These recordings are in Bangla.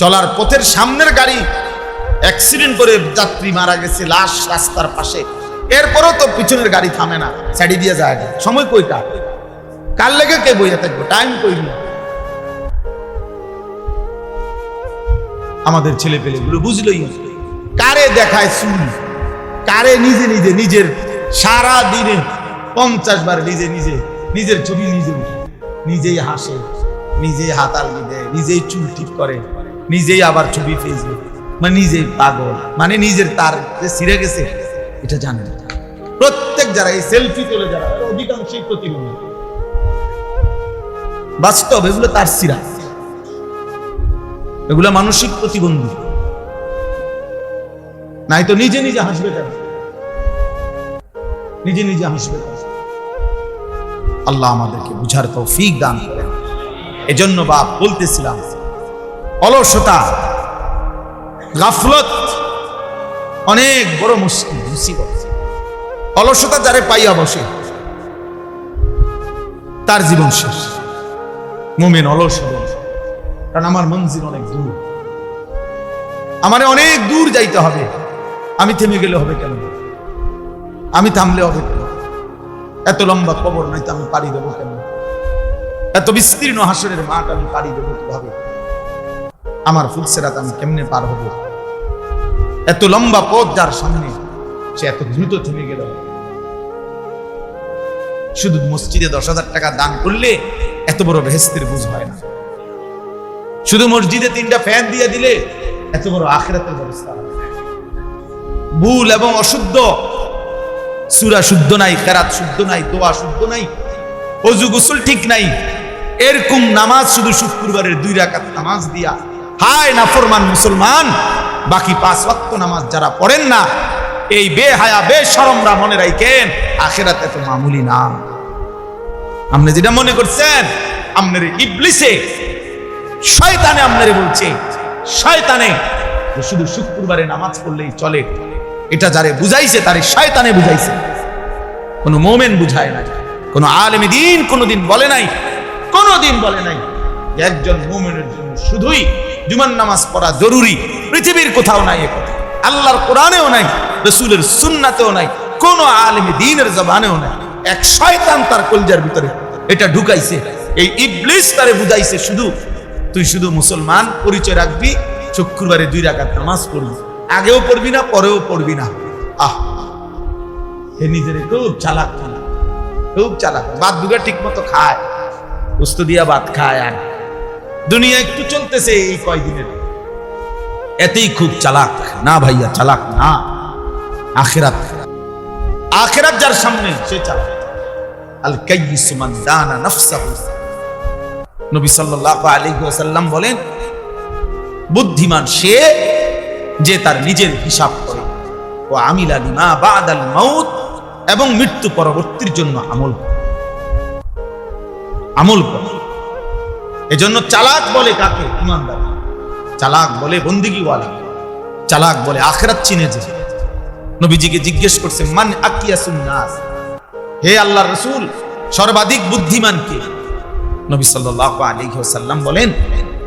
চলার পথের সামনের গাড়ি অ্যাক্সিডেন্ট করে যাত্রী মারা গেছে, লাশ রাস্তার পাশে। এরপরও তো পিছনের গাড়ি থামে না সাইডে দিয়ে যায়। সময় কই কার? কার লেগে কে বইয়া থাকব? টাইম কই আমাদের ছেলে পেলে গুলো বুঝলই কারে দেখায় চুল? কারে নিজে নিজে নিজের সারা দিনে পঞ্চাশ বার নিজে নিজে নিজের ছবি নিজে নিজেই হাসে, নিজেই হাতাল দেয়, নিজেই চুল ঠিক করে। নিজেই আবার ছবি ফেসবুক মানে নিজেই পাগল। মানে নিজের তার যে ছিঁড়ে গেছে, এটা জানে প্রত্যেক যারা এই সেলফি তোলে যারা অধিকাংশই প্রতিবন্ধী। বাস্তব এগুলো তার সিরা এগুলো মানসিক প্রতিবন্ধী। নাই তো নিজে নিজে হাসবে কেন? নিজে নিজে হাসবে আল্লাহ আমাদেরকে বুঝার তৌফিক দান করেন। এজন্য বাপ, বলতেছিলাম অলসতা, গাফলত অনেক বড় মুশকিল মুসিবত। অলসতা যারে পাইয়া বসে, তার জীবন শেষ। মুমিন অলস কারণ আমার মঞ্জিল অনেক দূর। আমারে অনেক দূর যাইতে হবে। আমি থেমে গেলে হবে কেন? আমি থামলে হবে কেন? এত লম্বা কবর নয়তো আমি পাড়ি দেবো কেন? এত বিস্তীর্ণ হাসরের মাঠ আমি পাড়ি দেবো কীভাবে? আমার ফুলসেরাত আমি কেমনে পার হব? এত লম্বা পথ যার সামনে সে এত দ্রুত থেমে গেল। শুধু মসজিদে দশ হাজার টাকা দান করলে এত বড় বেহেস্তের বুঝ হয় না। শুধু মসজিদে তিনটা ফ্যান দিয়ে দিলে এত বড় আখেরাতের ব্যবস্থা ভুল এবং অশুদ্ধ। সুরা শুদ্ধ নাই, কেরাত শুদ্ধ নাই, দোয়া শুদ্ধ নাই, অজু গোসল ঠিক নাই। এরকম নামাজ শুধু শুক্রবারের দুই রাকাত নামাজ দিয়া হায় নাফরমান মুসলমান, বাকি পাঁচ ওয়াক্ত নামাজ যারা পড়েন না, এই বেহায়া বেশরমরা মনে রাখেন আখেরাত এত মামুলি না। আপনি যেটা মনে করছেন, আপনার ইবলিসে, শয়তানে আপনারে বলছে, শয়তানে শুধু শুক্রবারে নামাজ পড়লেই চলে, এটা যারে বুঝাইছে, তারে শয়তানে বুঝাইছে। কোনো মোমেন বুঝায় না কোনো আলেমী দিন কোনোদিন বলে নাই, কোনোদিন বলে নাই একজন মোমেনের জন্য শুধুই জুমান নামাজ পড়া জরুরি। পৃথিবীর কোথাও নাই এ কথা আল্লাহর কোরআনেও নাই, রসুলের সুন্নাতেও নাই, কোন আলেমী দিনের জবানেও নাই। এক শয়তান তার কলজার ভিতরে এটা ঢুকাইছে। এই ইবলিস তারে বুঝাইছে শুধু, তুই শুধু মুসলমান, পরিচয় রাখবি, শুক্রবারে দুই রাকাত নামাজ পড়বি। আগেও পড়বি না, পরেও পড়বি না। আহ! নিজের খুব চালাক চালাক। খুব চালাক। বাদ দুগা ঠিক মতো খায়। উস্ত দিয়া ভাত খায় আর। দুনিয়া একটু চলতেছে এই কয়দিনের এতেই খুব চালাক। না ভাইয়া, চালাক না। আখেরাত। আখেরাত যার সামনে, সে চালাক। আল কাইয়িসু মান দানা নাফসাহু। নবী সাল্লাল্লাহু আলাইহি ওয়াসাল্লাম বলেন, বুদ্ধিমান সে যে তার নিজের হিসাব করে। ও আমিলা লিমা বাদাল মাউত এবং মৃত্যু পরবর্তীর জন্য আমল করে। আমল করে। এজন্য চালাক বলে কাকে? ইমানদার। চালাক বলে বন্দিগিওয়ালা। চালাক বলে আখরাত চিনে যে। নবীজিকে জিজ্ঞেস করছে, মান আকিয়াসুন নাস হে আল্লাহর রাসূল, সর্বাধিক বুদ্ধিমান কে? নবী সাল্লাল্লাহু আলাইহি ওয়াসাল্লাম বলেন,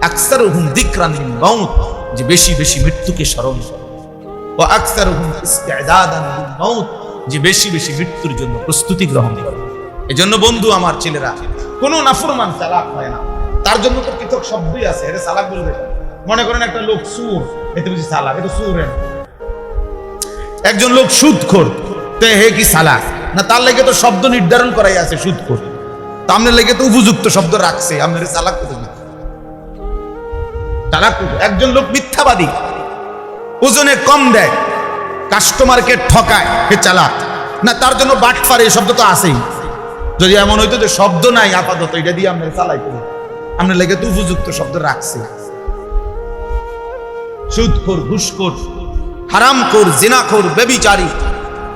আকসারুহুম যিকরান লিল মাউত যে বেশি বেশি মৃত্যুকে স্মরণ করে। ও আকসারুহুম ইস্তিদাদান লিল মাউত যে বেশি বেশি মৃত্যুর জন্য প্রস্তুতি গ্রহণ করে। এজন্য বন্ধু, আমার ছেলেরা, কোনো নাফরমান চালাক হয় না। তার জন্য তো পৃথক শব্দই আছে, এটা চালাক বলবে মনে করেন একটা লোক সুর, এতে বুঝি চালাক এটা সুর একজন লোক সুদখোর, তে হে কি চালাক না, তার লেগে তো শব্দ নির্ধারণ করাই আছে সুদখোর। তা আপনার লেগে তো উপযুক্ত শব্দ রাখছে, আপনার চালাক কোথায় কোথায়? একজন লোক মিথ্যাবাদী, ওজনে কম দেয় কাস্টমারকে ঠকায়, হে চালাক। না, তার জন্য বাটফার এই শব্দ তো আছেই। যদি এমন হইতো যে শব্দ নাই, আপাতত এটা দিয়ে আমরা চালাই করি আপনার লেগে উপযুক্ত শব্দ রাখছে। সুদখোর, ঘুষখোর, হারামখোর, জিনাখোর, বেবিচারি,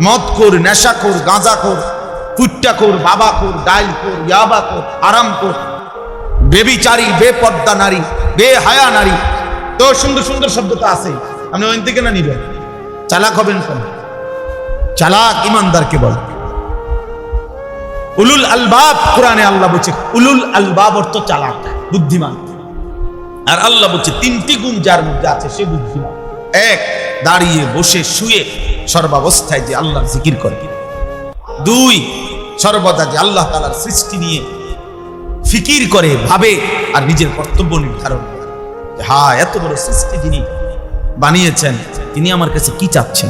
মদখোর, নেশাখোর, গাঁজাখোর ফুট্টাখোর বাবাখোর, ডাইলখোর, ইয়াবাখোর, হারামখোর, বেবিচারি, বেপর্দা নারী, বেহায়া নারী। তো সুন্দর সুন্দর শব্দ তো আছে। আপনি ওই থেকে না নিবেন? চালাক হবেন চালাক ইমানদারকে বল। উলুল আলবাব, কোরআনে আল্লাহ বলছে, উলুল আলবাব অর্থ চালাক, বুদ্ধিমান। আর আল্লাহ বলছে, তিনটি গুণ যার মধ্যে আছে, সে বুদ্ধিমান। এক, দাঁড়িয়ে, বসে, শুয়ে, সর্বাবস্থায় যে আল্লাহর জিকির করে। দুই, সর্বদা যে আল্লাহ তালার সৃষ্টি নিয়ে ফিকির করে, ভাবে আর নিজের কর্তব্য নির্ধারণ করে। হ্যাঁ এত বড় সৃষ্টি যিনি বানিয়েছেন, তিনি আমার কাছে কি চাচ্ছেন?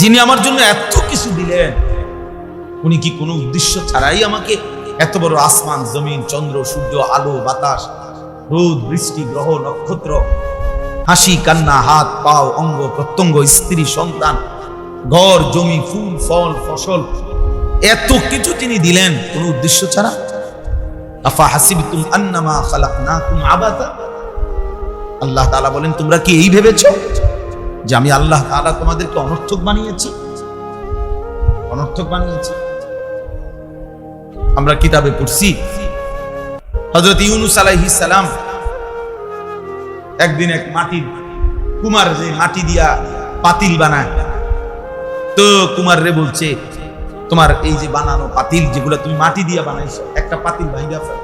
যিনি আমার জন্য এত কিছু দিলেন উনি কি কোনো উদ্দেশ্য ছাড়াই আমাকে এত বড় আসমান, জমিন, চন্দ্র, সূর্য, আলো, বাতাস, রোদ, বৃষ্টি, গ্রহ, নক্ষত্র, হাসি, কান্না, হাত, পাও, অঙ্গ, প্রত্যঙ্গ, স্ত্রী, সন্তান, ঘর, জমি, ফুল, ফল, ফসল, এত কিছু তিনি দিলেন কোন উদ্দেশ্য ছাড়া? আফা হাসিবতুম আন্নামা খালাকনাকুম আবাতা। আল্লাহ তাআলা বলেন, তোমরা কি এই ভেবেছো যে আমি আল্লাহ তাআলা তোমাদেরকে অনর্থক বানিয়েছি? অনর্থক বানিয়েছি। আমরা কিতাবে পড়ছি। হযরত ইউনুস আলাইহিস সালাম একদিন এক মাটির কুমার যে মাটি দিয়া পাতিল বানায়। তো কুমার রে বলছে, তোমার এই যে বানানো পাতিল যেগুলো তুমি মাটি দিয়া বানাইছো, একটা পাতিল ভাঙ্গা ফেল।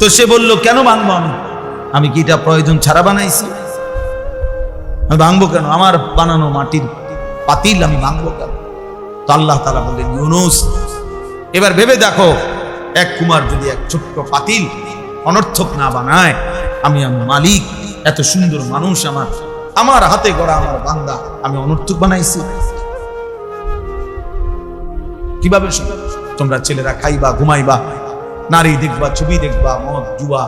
তো সে বলল, কেন ভাঙবো আমি? আমি কি এটা প্রয়োজন ছাড়া বানাইছি? আমি ভাঙবো কেন? আমার বানানো মাটির পাতিল আমি ভাঙবো কেন? তো আল্লাহ তালা বললেন, ইউনুস, এবার ভেবে দেখো, এক কুমার যদি এক ছোট্ট পাতিল অনর্থক না বানায়, আমি আমার মালিক, এত সুন্দর মানুষ আমার আমার হাতে গড়া আমার বান্দা, আমি অনর্থক বানাইছি। কীভাবে তোমরা ছেলেরা খাইবা, ঘুমাইবা, নারী দেখবা, ছবি দেখবা, মদ জুয়া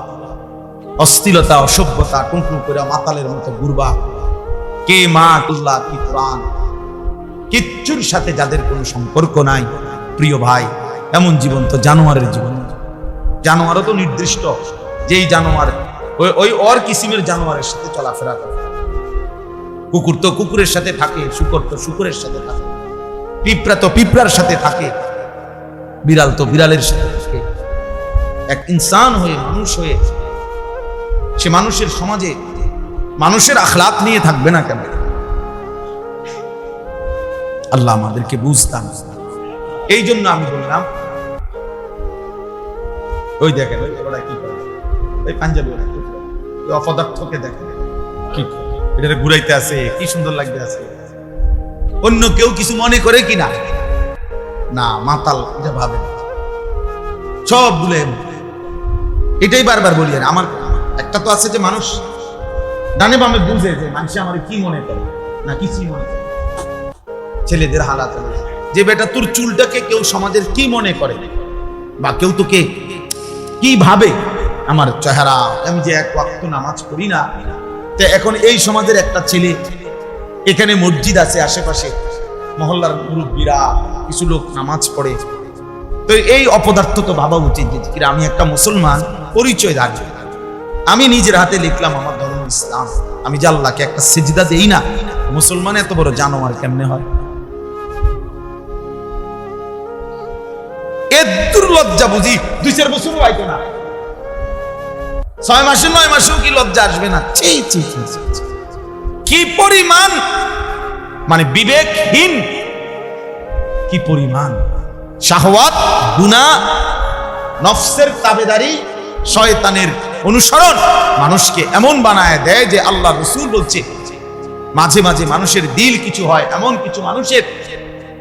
অস্থিরতা অসভ্যতা, টুনটুন করে মাতালের মতো ঘুরবা। কে মা তুল্লাহ কি প্রাণ? কিচ্ছুর সাথে যাদের কোনো সম্পর্ক নাই। প্রিয় ভাই, এমন জীবন তো জানোয়ারের জীবন। জানোয়ারও তো নির্দিষ্ট, যেই জানোয়ার, ওই ওই অর কিসিমের জানোয়ারের সাথে চলাফেরা করে। কুকুর তো কুকুরের সাথে থাকে, শুকর তো শুকুরের সাথে থাকে, পিঁপড়া তো পিঁপড়ার সাথে থাকে, বিড়াল তো বিড়ালের সাথে থাকে। এক ইনসান হয়ে, মানুষ হয়ে, সে মানুষের সমাজে মানুষের আখলাক নিয়ে থাকবে না কেন? আল্লাহ আমাদেরকে বুঝতাম। এই জন্য আমি বললাম, ওই দেখেন ওরা কি ওই পাঞ্জাবি ওরা কি অপদার্থকে দেখেন। কি? এটারে ঘুরাইতে আছে, কি সুন্দর লাগতে আছে। অন্য কেউ কিছু মনে করে কিনা না? না, মাতাল এটা ভাবে। সব ভুলে এটাই বারবার বলি আর আমার একটা তো আছে যে মানুষ, ডানে বামে বুঝে যে মানুষ আমার কি মনে করে, না কিছুই মনে করে ছেলেদের হালাত হলো। যে বেটা তোর চুলটাকে কেউ সমাজের কি মনে করে? বা কেউ তোকে কি ভাবে? আমার চেহারা, আমি যে এক ওয়াক্ত নামাজ পড়ি না, তো এখন এই সমাজের একটা ছেলে, এখানে মসজিদ আছে আশেপাশে, মহল্লার মুরব্বীরা, কিছু লোক নামাজ পড়ে। তো এই অপদার্থ তো ভাবা উচিত যে আমি একটা মুসলমান, পরিচয় দাঁড়িয়ে। আমি নিজের হাতে লিখলাম আমার ধর্ম ইসলাম। আমি যে আল্লাহকে একটা সেজদা দেই না, মুসলমান এত বড় জানোয়ার কেমনে হয়? এ দুর্লজ্জা বুঝি। দুই চার বছরও আইতো না। ছয় মাসে নয় মাসেও কি লজ্জা আসবে না। কি পরিমাণ? মানে বিবেকহীন। কি পরিমাণ? শাহওয়াত গুনাহ নফসের তাবেদারি, শয়তানের অনুসরণ মানুষকে এমন বানায় দেয় যে আল্লাহ রসুল বলছে, মাঝে মাঝে মানুষের দিল কিছু হয়, এমন কিছু মানুষের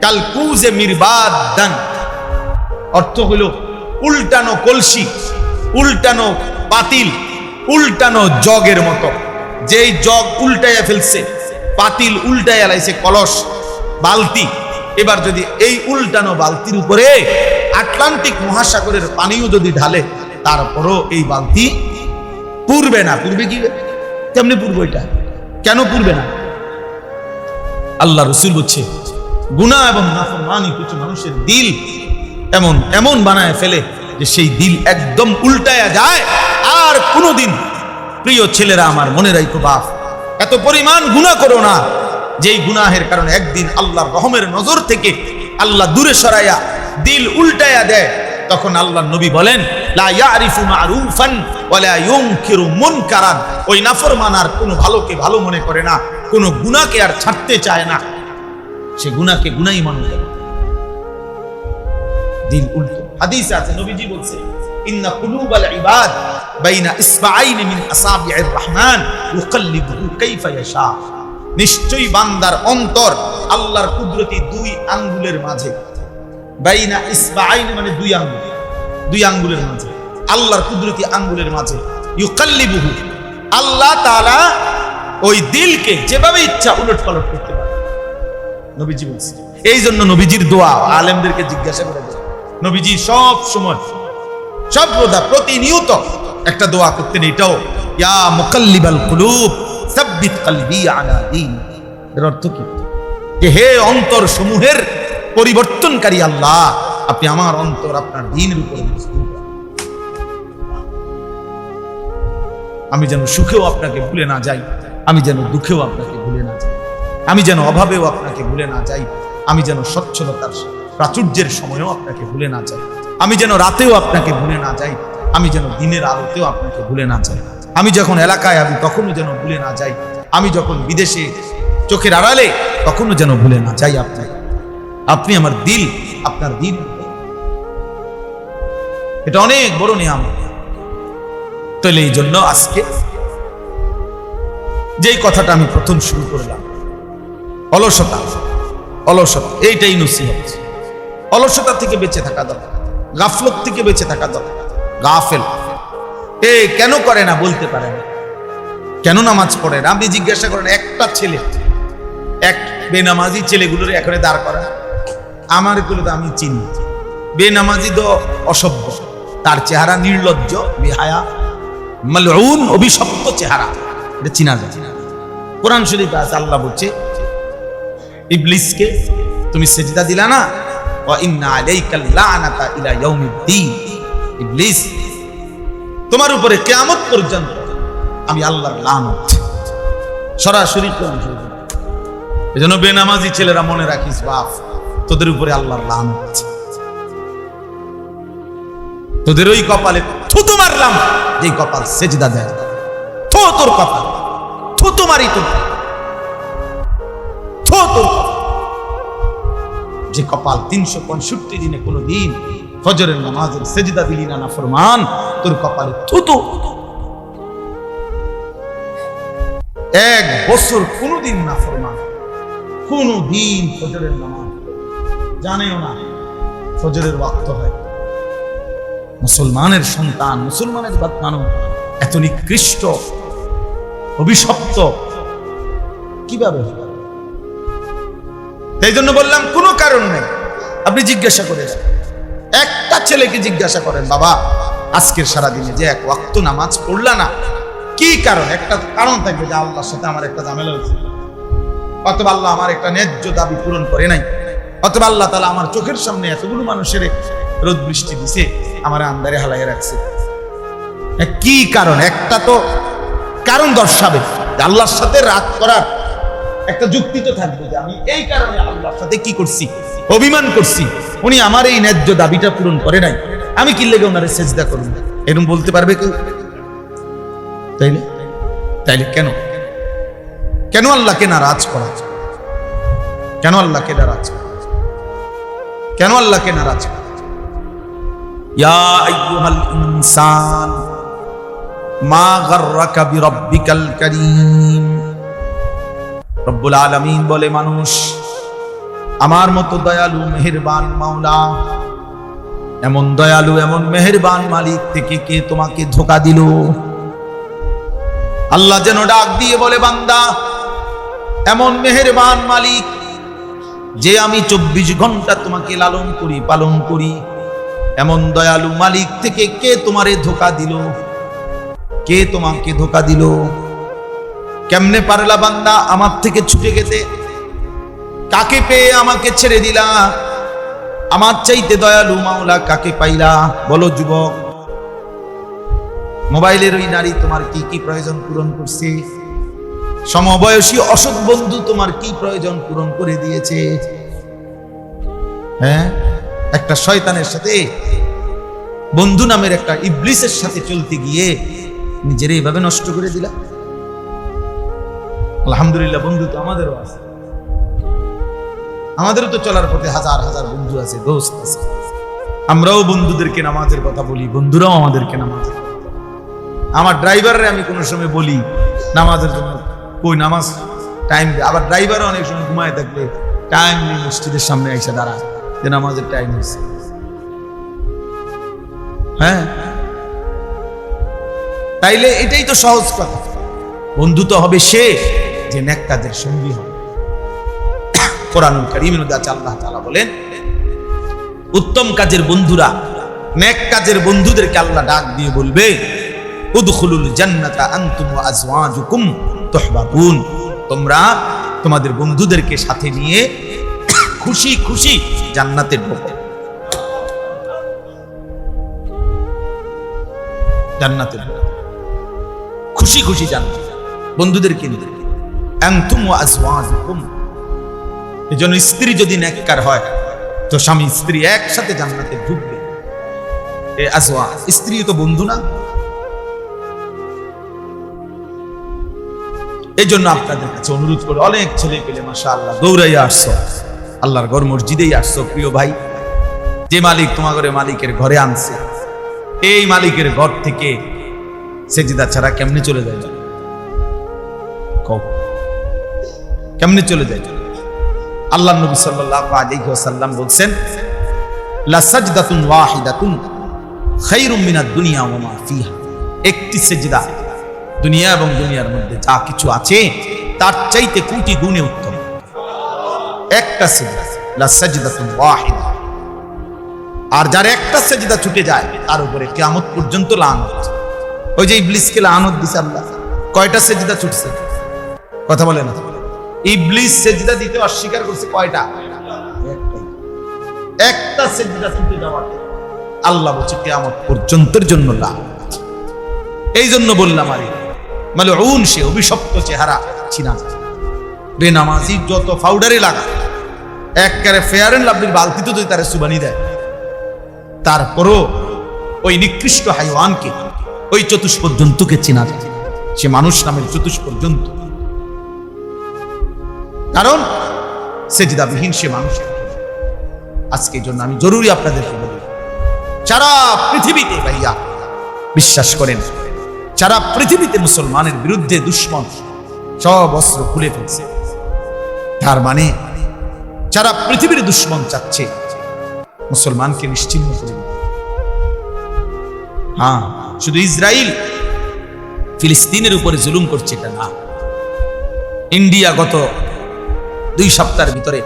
কালকুজে মিরবাদ দান অর্থ হলো উল্টানো কলসি, উল্টানো পাতিল, উল্টানো জগের মতো। যেই জগ উল্টাইয়া ফেলছে, পাতিল উল্টাইয়া লাইছে কলস, বালতি। এবার যদি এই উল্টানো বালতির উপরে আটলান্টিক মহাসাগরের পানিও যদি ঢালে, তারপরও এই বালতি পুরবে না। পুরবে কি? কেমনে পুরবে এটা? কেন পুরবে না? আল্লাহ রসুল বলছে, গুনাহ এবং নাফরমানি কিছু মানুষের দিল এমন এমন বানায় ফেলে যে সেই দিল একদম উল্টায়া যায়। আর কোনোদিন, প্রিয় ছেলেরা আমার মনে রাখো বাপ, এত পরিমাণ গুনাহ করো না, যেই গুনাহের কারণে একদিন আল্লাহর রহমের নজর থেকে আল্লাহ দূরে সরাইয়া দিল উল্টায়া দেয়, তখন আল্লাহ নবী বলেন ওই নাফরমান আর কোনো ভালোকে ভালো মনে করে না, কোনো গুনাহকে আর ছাড়তে চায় না। সে গুনাহকে গুনাই মনে করে। দিল উল্টো হাদিস আছে, নবীজি বলছে, ইন্না কুলুবাল ইবাদ বাইনা ইসবাআইন মিন আসাবি'ir রহমান ইউকাল্লিবুহু কাইফা ইয়াশা। নিশ্চয়ই বান্দার অন্তর আল্লাহর কুদরতি দুই আঙ্গুলের মাঝে। বাইনা ইসবাআইন মানে দুই আঙ্গুল, দুই আঙ্গুলের মাঝে। আল্লাহর কুদরতি আঙ্গুলের মাঝে। ইউকাল্লিবুহু, আল্লাহ তাআলা ওই দিলকে যেভাবে ইচ্ছা উলট পালট করতে পারে। নবীজি বলছে এই জন্য নবীজির দোয়া, আলেমদেরকে জিজ্ঞাসা করে দেয় নবীজি সব সময় সর্বদা প্রতিনিয়ত একটা দোয়া করতেন এটাও, ইয়া মুকাল্লিবাল কুলুব, সাব্বিত কলবি আলা এর অর্থ কি? যে হে অন্তর সমূহের পরিবর্তনকারী আল্লাহ, আপনি আমার অন্তর আপনার দিনের উপর আমি যেন সুখেও আপনাকে ভুলে না যাই, আমি যেন দুঃখেও আপনাকে ভুলে না যাই, আমি যেন অভাবেও আপনাকে ভুলে না যাই, আমি যেন সচ্ছলতার প্রাচুর্যের সময়ও আপনাকে ভুলে না যাই আমি যেন রাতেও আপনাকে ভুলে না যাই। আমি যেন দিনের আলোতেও আপনাকে ভুলে না যাই। আমি যখন এলাকায় আমি তখনও যেন ভুলে না যাই। আমি যখন বিদেশে চোখের আড়ালে, তখনও যেন ভুলে না যাই আপনাকে। আপনি আমার দিল, আপনার দিল। এটা অনেক বড় নিয়াম তাহলে এই জন্য আজকে যেই কথাটা আমি প্রথম শুরু করলাম, অলসতা অলসতা, এইটাই নসিহত। অলসতা থেকে বেঁচে থাকা দরকার। গাফলত থেকে বেঁচে থাকা দরকার। গাফেল। এ, কেন করে না বলতে পারে না। কেন নামাজ পড়ে না? আপনি জিজ্ঞাসা করেন, একটা ছেলে, এক বেনামাজি ছেলেগুলোর এখানে দাঁড় করা আমার এগুলো তো আমি চিনি। বেনামাজি তো অসভ্য। তার চেহারা নির্লজ্জ, বিহায়া, মালউন, অভিশপ্ত চেহারা। এটা চিনা যায়। কোরআন শরীফ আছে আল্লাহ বলছে, ইবলিসকে তুমি সেজদা দিলা না? তোমার উপরে কিয়ামত পর্যন্ত আমি আল্লাহর সরাসরি এজন্য বেনামাজি ছেলেরা মনে রাখিস, বাপ, তোদের উপরে আল্লাহর লানত। তোদের ওই কপালে থুতু মারলাম যে কপাল সেজদা দেয়। থো তোর কপাল থুতু মারি তোর থো তোর কপাল। যে কপাল তিনশো পঁয়ষট্টি দিনে কোনো দিন ফজরের নামাজের সেজদা দিলি না ফরমান, তোর কপালে থুতু। এক বছর কোনোদিন না ফরমান কোনো দিন ফজরের নামাজ। জানেও না ফজরের ওয়াক্ত হয়। মুসলমানের সন্তান, মুসলমানের বাচ্চানো এত নিকৃষ্ট, অভিশপ্ত। কীভাবে হলো? তাই জন্য বললাম, কোনো কারণ নেই। আপনি জিজ্ঞাসা করে একটা ছেলেকে জিজ্ঞাসা করেন, বাবা, আজকের সারাদিনে যে এক ওয়াক্ত নামাজ পড়লা না, কি কারণ? একটা কারণ থাকবে যে আল্লাহর সাথে আমার একটা ঝামেলা হয়েছে। অথবা আল্লাহ আমার একটা ন্যায্য দাবি পূরণ করে নাই। অথবা আল্লাহ তালা আমার চোখের সামনে এতগুলো মানুষের রোদ বৃষ্টি দিছে, আমার আন্দারে হালাই রাখছে। কি কারণ? একটা তো কারণ দর্শাবে। আল্লাহর সাথে রাগ করার একটা যুক্তি তো থাকবে যে আমি এই কারণে আল্লাহর সাথে কি করছি? অভিমান করছি। উনি আমার এই ন্যায্য দাবিটা পূরণ করে নাই। আমি কি লেগে ওনারে সেজদা করুন এরকম বলতে পারবে কেউ? তাইলে? তাইলে কেন? কেন আল্লাহকে নারাজ করা? কেন আল্লাহকে নারাজ কেন আল্লাহকে নারাজ ইয়া আইয়ুহাল ইনসান, মা গাররাকা বিরাব্বিকাল কারীম। রব্বুল আলামিন বলে, মানুষ, আমার মতো দয়ালু, মেহেরবান মাওলা, এমন দয়ালু, এমন মেহেরবান মালিক থেকে কে তোমাকে ধোকা দিল? আল্লাহ যেন ডাক দিয়ে বলে, বান্দা, এমন মেহেরবান মালিক যে আমি চব্বিশ ঘণ্টা তোমাকে লালন করি, পালন করি, এমন দয়ালু মালিক থেকে কে তোমারে ধোকা দিল? কে তোমাকে ধোকা দিল? কেমনে পারলা বান্দা আমার থেকে ছুটে গেতে? কাকে পেয়ে আমাকে ছেড়ে দিলা? আমার চাইতে দয়ালু মাওলা কাকে পাইলা? বলো যুবক। মোবাইলের ওই নারী তোমার কি কি প্রয়োজন পূরণ করছে? সমবয়সী অসৎ বন্ধু তোমার কি প্রয়োজন পূরণ করে দিয়েছে? হ্যাঁ? একটা শয়তানের সাথে বন্ধু নামের একটা ইবলিসের সাথে চলতে গিয়ে নিজের এইভাবে নষ্ট করে দিলা? আলহামদুলিল্লাহ, বন্ধু তো আমাদেরও আছে। আমাদেরও তো চলার পথে হাজার হাজার বন্ধু আছে, দোস্ত আছে। আমরাও বন্ধুদেরকে নামাজের কথা বলি, বন্ধুরাও আমাদেরকে বলে। আমার ড্রাইভাররে আমি কোনো সময় বলি, নামাজের জন্য কই নামাজ টাইম আবার ড্রাইভারও অনেক সময় ঘুমায় থাকলে টাইম নিয়ে মসজিদের সামনে এসে দাঁড়ায়, যে নামাজের টাইম হয়েছে। হ্যাঁ? তাইলে এটাই তো সহজ কথা। বন্ধু তো হবে সে যে নেক সঙ্গী হবে কোরআনুল কারীমের মধ্যে আল্লাহ তাআলা বলেন, উত্তম কাজের বন্ধুরা, নেক কাজের বন্ধুদেরকে আল্লাহ ডাক দিয়ে বলবে, উদখুলুল জান্নাতা আনতুম ওয়া আজওয়াজুকুম তোমরা তোমাদের বন্ধুদেরকে সাথে নিয়ে খুশি খুশি জান্নাতে ঢোকো। জান্নাতে খুশি খুশি জান্নাত। বন্ধুদেরকে নিয়ে। এজন্য স্ত্রী যদি নেককার হয়, তো স্বামী স্ত্রী একসাথে জান্নাতে ঢুকবে। এ আজওয়া স্ত্রী তো বন্ধু না। এই জন্য আপনাদের কাছে অনুরোধ করে, অনেক ছেলে পেলে মাসা আল্লাহ দৌড়াইয়া আসছো। আল্লাহর ঘর মসজিদেই আসছো, প্রিয় ভাই। যে মালিক তোমাদের মালিকের ঘরে আনছে, এই মালিকের ঘর থেকে সেজিদা ছাড়া কেমনে চলে যায়? কেমনে চলে যায়? আল্লাহ নবী সাল্লাল্লাহু আলাইহি ওয়াসাল্লাম বলছেন, লা সাজদাতুন ওয়াহিদাতুন খায়রুম মিনাদ দুনিয়া ওয়া মা ফিহা। একটি সেজদা দুনিয়া এবং দুনিয়ার মধ্যে যা কিছু আছে, তার চাইতে কোটি গুণে উত্তম। একটা সেজদা, লা সাজদাতুন ওয়াহিদা। আর যার একটা সেজদা ছুটে যায়, তার উপরে কিয়ামত পর্যন্ত লানত। ওই যে ইবলিসকে লানত দিছে আল্লাহ। কয়টা সেজদা ছুটছে? কথা বলে না। ইবলিস সেজদা দিতে অস্বীকার করছে কয়টা? একটা সেজদা ছুটে যাওয়াতে আল্লাহ বলছে, কিয়ামত পর্যন্তের জন্য লাভ এই জন্য বললাম, আরে মানে উন সে অভিশপ্ত চেহারা চিনা যায়। বেনামাজি যত পাউডারে লাগা একবারে ফেয়ার এন্ড লাভলির বালতিতে যদি তারা সুবানি দেয়, তারপরও ওই নিকৃষ্ট হাইওয়ানকে, ওই চতুষ্প জন্তুকে চেনা যায়। সে মানুষ নামের চতুষ্প জন্তু কারণ সেজিদাবিহীন সে মানুষ। আজকে জন্য আমি জরুরি আপনাদেরকে বলি সারা পৃথিবীতে ভাইয়া বিশ্বাস করেন সারা পৃথিবীতে মুসলমানের বিরুদ্ধে দুশ্মন, সব অস্ত্র খুলে ফেলছে। তার মানে সারা পৃথিবীর দুশ্মন চাচ্ছে, মুসলমানকে নিশ্চিন্ন করে। হ্যাঁ শুধু ইসরায়েল ফিলিস্তিনের উপরে জুলুম করছে এটা না। ইন্ডিয়া গত দুই সপ্তাহের ভিতরে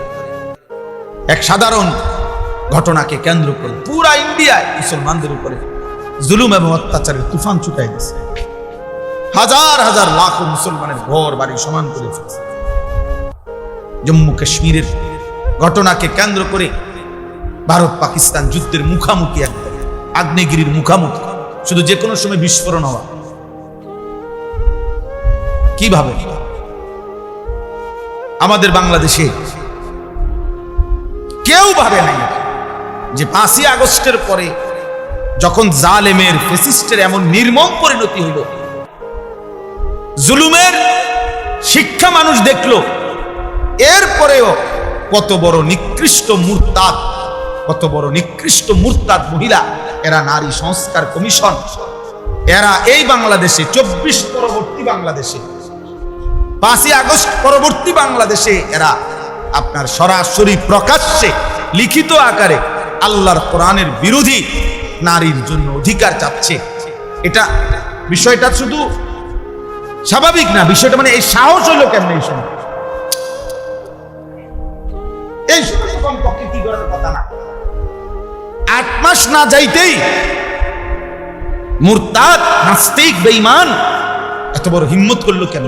এক সাধারণ ঘটনাকে কেন্দ্র করে পুরা ইন্ডিয়ায় মুসলমানদের উপরে জুলুম এবং অত্যাচারের তুফান চুকাই দিচ্ছে হাজার হাজার লাখো মুসলমানের ঘর, বাড়ি সমান করে ফেলছে। জম্মু কাশ্মীরের ঘটনাকে কেন্দ্র করে ভারত পাকিস্তান যুদ্ধের মুখামুখি একদম আগ্নেয়গিরির মুখামুখি। শুধু যে কোনো সময় বিস্ফোরণ হওয়া। কীভাবে? আমাদের বাংলাদেশে কেউ ভাবে নাই যে পাঁচই আগস্টের পরে যখন জালেমের ফেসিস্টের এমন নির্মম পরিণতি হইল জুলুমের শিক্ষা মানুষ দেখল, এরপরেও কত বড় নিকৃষ্ট মূর্তাদ, কত বড় নিকৃষ্ট মূর্তাদ মহিলা, এরা নারী সংস্কার কমিশন, এরা এই বাংলাদেশে, চব্বিশ পরবর্তী বাংলাদেশে পাঁচই আগস্ট পরবর্তী বাংলাদেশে এরা আপনার সরাসরি প্রকাশ্যে, লিখিত আকারে আল্লাহর কোরআনের বিরোধী নারীর জন্য অধিকার চাচ্ছে এটা বিষয়টা শুধু স্বাভাবিক না, বিষয়টা মানে এই সাহস হইল কেমন এই সময়? এই আট মাস না যাইতেই মুরতাদ, নাস্তিক, বেঈমান এত বড় হিম্মত করল কেন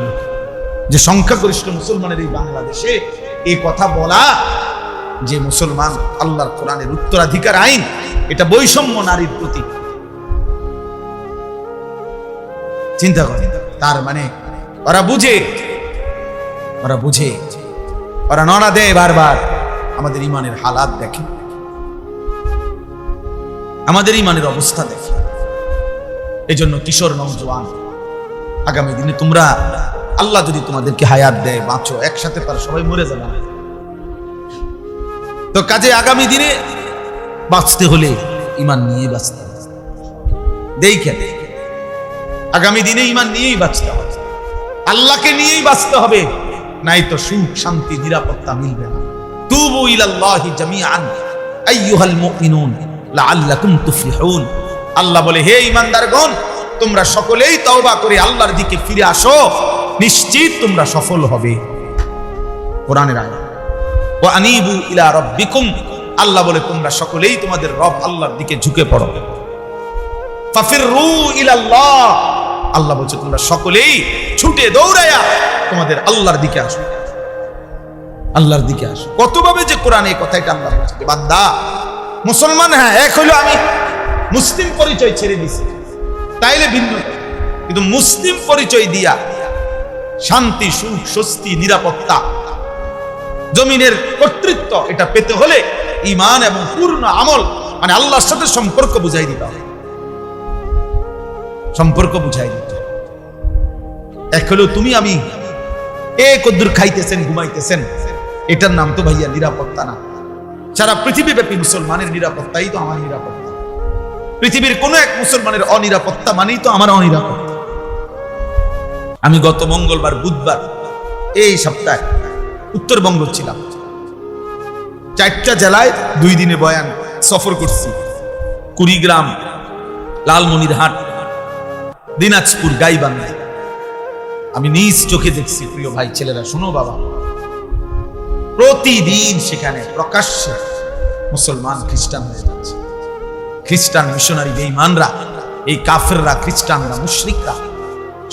যে সংখ্যাগরিষ্ঠ মুসলমানের এই বাংলাদেশে এই কথা বলা যে মুসলমান আল্লাহর কোরআনের উত্তরাধিকার আইন, এটা বৈষম্য নারীর প্রতি চিন্তা করে তার মানে ওরা বুঝে ওরা বুঝে, ওরা নড়া দেয় বারবার, আমাদের ইমানের হালাত দেখে, আমাদের ইমানের অবস্থা দেখে। এই জন্য কিশোর নৌজওয়ান আগামী দিনে তোমরা আল্লাহ যদি তোমাদেরকে হায়াত দেয়, বাঁচো, একসাথে তারা সবাই মরে যাবে। তো কাজে আগামী দিনে বাঁচতে হলে ইমান নিয়ে বাঁচতে দেখে আগামী দিনে ইমান নিয়েই বাঁচতে হবে। আল্লাহকে নিয়েই বাঁচতে হবে নাই তো সুখ, শান্তি, নিরাপত্তা মিলবে না। তুবু ইলাল্লাহি জামিআন, আইয়ুহাল মুমিনুন, লাআল্লাকুম তুফলিহুন। আল্লাহ বলে, হে ঈমানদারগণ, তোমরা সকলেই তওবা করে আল্লাহর দিকে ফিরে আসো। নিশ্চিত তোমরা সফল হবে। কোরআনের আয়াত। ওয়া আনিবু ইলা রাব্বিকুম। আল্লাহ বলে, তোমরা সকলেই তোমাদের রব আল্লাহর দিকে ঝুঁকে পড়ো। ফাফিরু ইলাল্লাহ। আল্লাহ বলছে, তোমরা সকলেই ছুটে দৌড়ায়া তোমাদের আল্লাহর দিকে আসো। আল্লাহর দিকে আসো। কতভাবে যে কোরআনে এই কথাটা আল্লাহ বলছে বান্দা, মুসলমান হ্যাঁ এক হলো আমি। মুসলিম পরিচয় ছেড়ে দিছি। তাইলে ভিন্ন। কিন্তু মুসলিম পরিচয় দিয়া শান্তি, সুখ, স্বস্তি, নিরাপত্তা। জমিনের কর্তৃত্ব এটা পেতে হলে ইমান এবং পূর্ণ আমল মানে আল্লাহর সাথে সম্পর্ক বুঝাই দিতে হবে। সম্পর্ক বুঝাই দিতে এক হলো তুমি আমি এ কদ্দুর খাইতেছেন, ঘুমাইতেছেন, এটার নাম তো ভাইয়া নিরাপত্তা না। সারা পৃথিবীব্যাপী মুসলমানের নিরাপত্তাই তো আমার নিরাপত্তা। পৃথিবীর কোন এক মুসলমানের অনিরাপত্তা মানেই তো আমার অনিরাপত্তা। আমি গত মঙ্গলবার, বুধবার এই সপ্তাহে উত্তরবঙ্গ ছিলাম। চারটা জেলায় দুই দিনে বয়ান সফর করছি। কুড়িগ্রাম, লালমনিরহাট, দিনাজপুর, গাইবান্ধা। আমি নিজ চোখে দেখছি, প্রিয় ভাই, ছেলেরা, শোনো বাবা। প্রতিদিন সেখানে প্রকাশ্যে মুসলমান, খ্রিস্টান হয়ে যাচ্ছে। খ্রিস্টান মিশনারি বেঈমানরা, এই কাফেররা, খ্রিস্টানরা, মুশরিকরা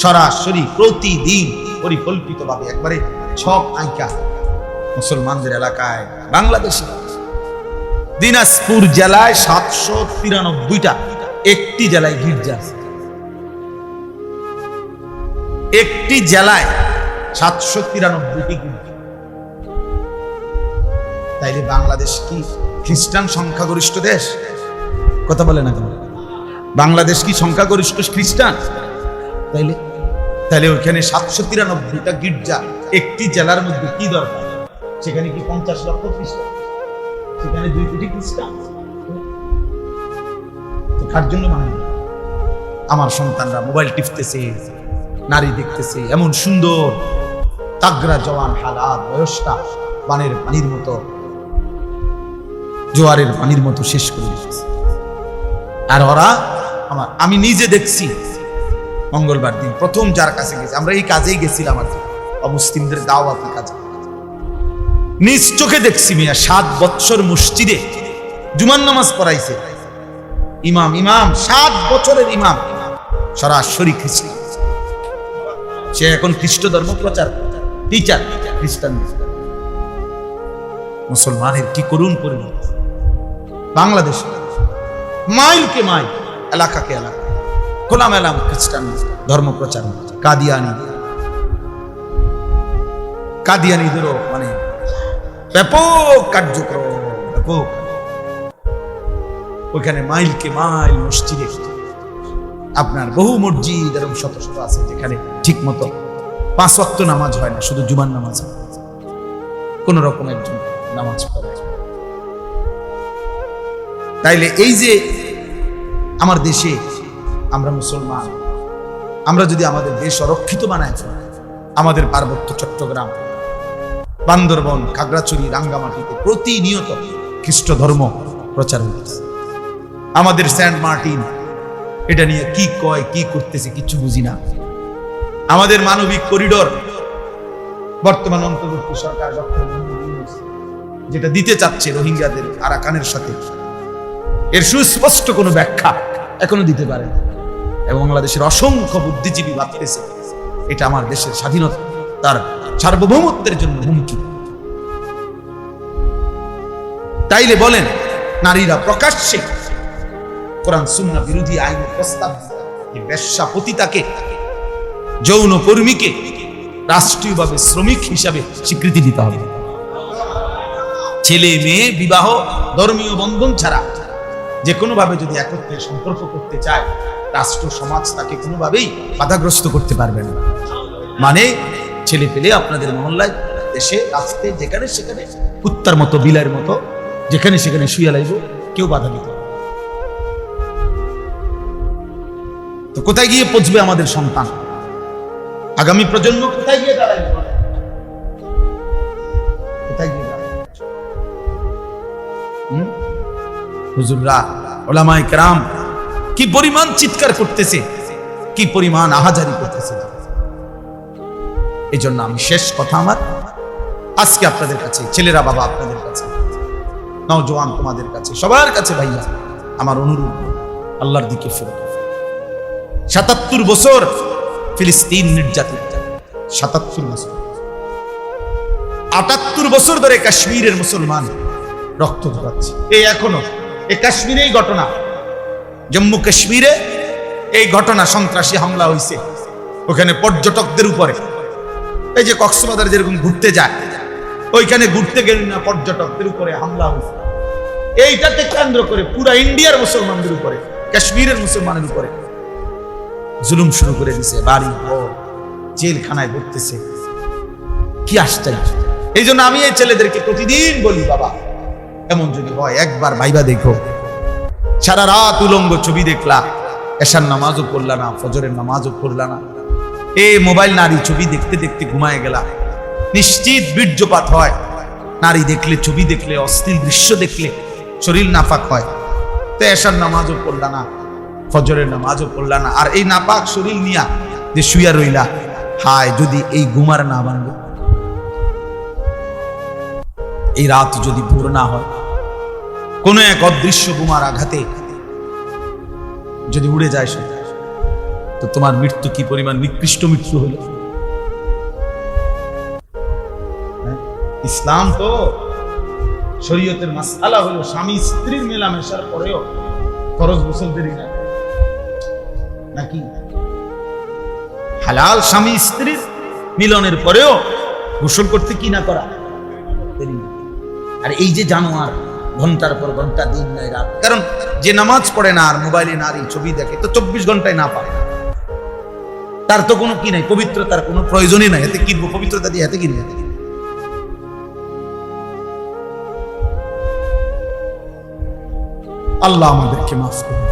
সরাসরি প্রতিদিন পরিকল্পিতভাবে একবারে ছক আঁকা মুসলমানদের এলাকায়, বাংলাদেশে। দিনাজপুর জেলায় সাতশো তিরানব্বইটা, একটি জেলায় গির্জা একটি জেলায় সাতশো তিরানব্বইটি তাইলে বাংলাদেশ কি খ্রিস্টান সংখ্যাগরিষ্ঠ দেশ? কথা বলে না কেন? বাংলাদেশ কি সংখ্যাগরিষ্ঠ খ্রিস্টান? তাইলে তাহলে ওইখানে সাতশো তিরানব্বইটা গির্জা একটি জেলার মধ্যে কি দরকার? সেখানে কি পঞ্চাশ লক্ষ খ্রিস্টান? সেখানে দুই কোটি খ্রিস্টান? কার জন্য মানে আমার সন্তানরা মোবাইল টিপতেছে, নারী দেখতেছে, এমন সুন্দর, তাগরা জওয়ান হালাত, বয়সটা পানের পানির মতো, জোয়ারের পানির মতো শেষ করে আর ওরা, আমার, আমি নিজে দেখছি মঙ্গলবার দিন, প্রথম যার কাছে গেছি। আমরা এই কাজেই গেছিলাম আর অমুসলিমদের দাওয়াতের কাজে। নিজ চোখে দেখছি মিয়া, সাত বৎসর মসজিদে জুমান নামাজ পড়াইছে। ইমাম ইমাম, সাত বছরের ইমাম, সরাসরি খ্রিস্ট সে এখন খ্রিস্ট ধর্ম প্রচার, টিচার, খ্রিস্টান। মুসলমানের কি করুণ পরিণত? বাংলাদেশ, মাইলকে মাইল, এলাকাকে এলাকা। খোলামেলা খ্রিস্টান ধর্ম প্রচার। কাদিয়ানি। কাদিয়ানিদেরও মানে ব্যাপক কার্যক্রম, ব্যাপক। ওইখানে মাইলকে মাইল মসজিদে আপনার বহু মসজিদ এরকম শত শত আছে যেখানে ঠিক মতো পাঁচ ওয়াক্ত নামাজ হয় না, শুধু জুমার নামাজ হয়। কোন রকম একজন নামাজ পড়ে। তাইলে এই যে আমার দেশে আমরা মুসলমান। আমরা যদি আমাদের দেশ অরক্ষিত বানায় আমাদের পার্বত্য চট্টগ্রাম, বান্দরবন, খাগড়াছড়ি, রাঙ্গামাটিতে প্রতিনিয়ত খ্রিস্ট ধর্ম প্রচার হইতেছে আমাদের সেন্ট মার্টিন, এটা নিয়ে কি কয়, কি করতেছে কিছু বুঝি না। আমাদের মানবিক করিডোর, বর্তমান অন্তর্বর্তী সরকার যেটা দিতে চাচ্ছে রোহিঙ্গাদের আরাকানের সাথে, এর সুস্পষ্ট কোনো ব্যাখ্যা এখনও দিতে পারে না। এবং বাংলাদেশের অসংখ্য বুদ্ধিজীবী ভাবতেছে, এটা আমার দেশের স্বাধীনতা, তার সার্বভৌমত্বের জন্য হুমকি। তাইলে বলেন, নারীরা প্রকাশ্যে কোরআন সুন্না বিরোধী আইন প্রস্তাব বেশ্যা পতিতাকে, যৌন কর্মীকে রাষ্ট্রীয়ভাবে শ্রমিক হিসাবে স্বীকৃতি দিতে হবে। ছেলে, মেয়ে, বিবাহ, ধর্মীয় বন্ধন ছাড়া যে কোনোভাবে যদি একত্রে সম্পর্ক করতে চায় রাষ্ট্র, সমাজ তাকে কোনোভাবেই বাধাগ্রস্ত করতে পারবে না মানে ছেলে পেলে আপনাদের মহল্লায় দেশে, রাস্তায়, যেখানে সেখানে কুত্তার মতো, বিলার মতো, যেখানে সেখানে শুয়ে লাইব, কেউ বাধা দিতে। তো কোথায় গিয়ে পৌঁছবে আমাদের সন্তান আগামী প্রজন্ম কোথায় গিয়ে দাঁড়াবে কোথায় গিয়ে দাঁড়াবে? হুজুররা, ওলামায়ে কেরাম কি পরিমাণ চিৎকার করতেছে? কি পরিমাণ আহাজারি করতেছে? এই জন্য আমি শেষ কথা আমার। আজকে আপনাদের কাছে, ছেলেরা বাবা আপনাদের কাছে, নওজোয়ান তোমাদের কাছে, সবার কাছে ভাইয়া, আমার অনুরোধ, আল্লাহর দিকে ফেরত সাতাত্তর বছর ফিলিস্তিন নির্যাতিত। সাতাত্তর বছর। আটাত্তর বছর ধরে কাশ্মীরের মুসলমান রক্ত ধরাচ্ছে এই এখনও, এই কাশ্মীরেই ঘটনা। জম্মু কাশ্মীরে এই ঘটনা, সন্ত্রাসী হামলা হয়েছে ওখানে পর্যটকদের উপরে। এই যে কক্সবাজার যেরকম ঘুরতে যায়, ওইখানে ঘুরতে গেলেন না পর্যটকদের উপরে হামলা হয়েছে এইটাকে কেন্দ্র করে পুরা ইন্ডিয়ার মুসলমানদের উপরে, কাশ্মীরের মুসলমানের উপরে জুলুম শুরু করে দিছে, বাড়ি ঘর, জেলখানায় ভরতেছে কি আশ্চর্য! এই জন্য আমি এই ছেলেদেরকে প্রতিদিন বলি, বাবা, এমন যদি হয়, একবার ভাইবা দেখো। সারা রাত উলঙ্গ ছবি দেখলা, এশার নামাজও পড়লা না, ফজরের নামাজও পড়লা না। এ মোবাইল নারী ছবি দেখতে দেখতে ঘুমায় গেলা। নিশ্চিত বীর্যপাত হয়। নারী দেখলে, ছবি দেখলে, অস্থির দৃশ্য দেখলে শরীর নাফাক হয়। তো এশার নামাজও পড়লা না, ফজরের নামাজও পড়লা না। আর এই নাপাক শরীর নিয়া যে শুয়া রইলা, হায়, যদি এই ঘুমার না ভাঙবে এই রাত যদি ভোর না হয় কোনো এক অদৃশ্য বোমার আঘাতে যদি উড়ে যায় সেটা তো তোমার মৃত্যু কি পরিমাণ নিকৃষ্ট মৃত্যু হলো হ্যাঁ? ইসলাম তো শরীয়তের মাসালা হলো স্বামী স্ত্রীর মেলামেশার পরেও খরচ গোসল দেরি না নাকি হালাল স্বামী স্ত্রীর মিলনের পরেও গোসল করতে কি না করা। আর এই যে জানোয়ার ঘণ্টার পর ঘণ্টা, দিন নয়, রাত কারণ যে নামাজ পড়ে না আর মোবাইলে নারী ছবি দেখে, তো চব্বিশ ঘন্টায় না পারে তার তো কোনো কি নাই, পবিত্রতার কোনো প্রয়োজনই নাই এতে কিনবো, পবিত্রতা দিয়ে হাতে কিনবে। আল্লাহ আমাদেরকে মাফ করুন।